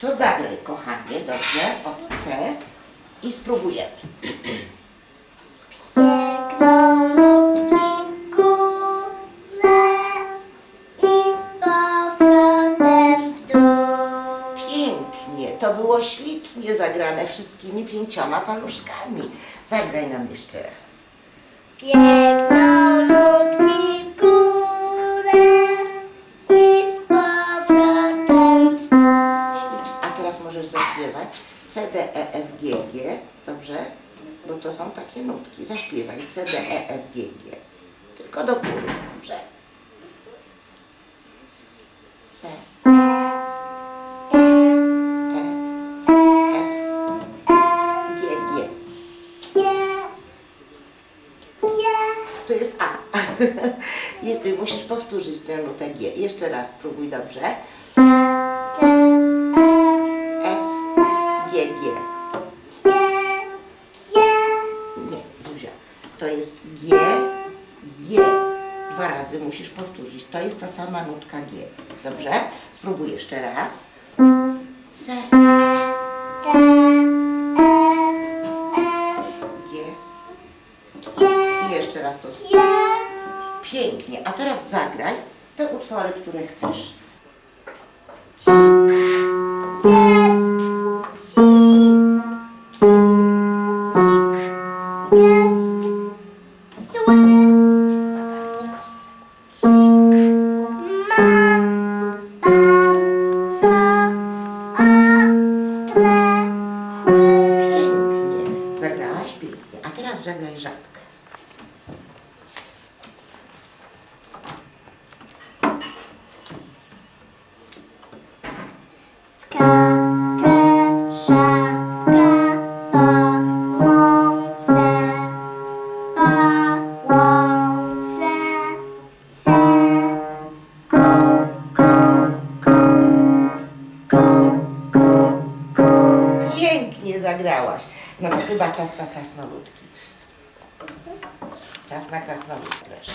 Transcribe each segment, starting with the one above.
To zagraj, kochanie, dobrze, od C i spróbujemy. Pięknie, to było ślicznie zagrane wszystkimi pięcioma paluszkami. Zagraj nam jeszcze raz. Biegną C, D, E, F, G, G, dobrze? Bo to są takie nutki. Zaśpiewaj C, D, E, F, G, G. Tylko do góry, dobrze? C, E, To jest A. Ty musisz powtórzyć tę nutę G. Jeszcze raz spróbuj dobrze. G, G. kie, kie. Nie, Zuzia. To jest G, G. Dwa razy musisz powtórzyć. To jest ta sama nutka G. Dobrze? Spróbuj jeszcze raz. C, T, E, G. Jeszcze raz to. Pięknie. A teraz zagraj te utwory, które chcesz. jest, jest. Pięknie. Zagrałaś pięknie. A teraz zagraj żabkę. No to chyba czas na krasnoludki. Czas na krasnoludki, proszę.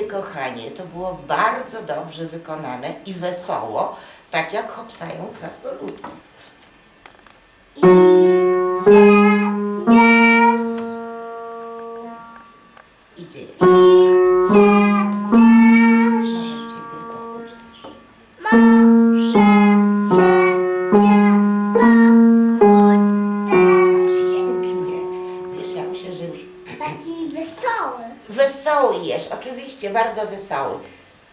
Pięknie, kochanie. To było bardzo dobrze wykonane i wesoło, tak jak hopsają krasnoludki. Idzie jesz, Idzie. idzie Ciebie pochódź też. może ciebie pochód też. Pięknie. Wiesz, ja myślę, że już Taki wesoły. Wesoły jesz. Oczywiście, bardzo wesoły.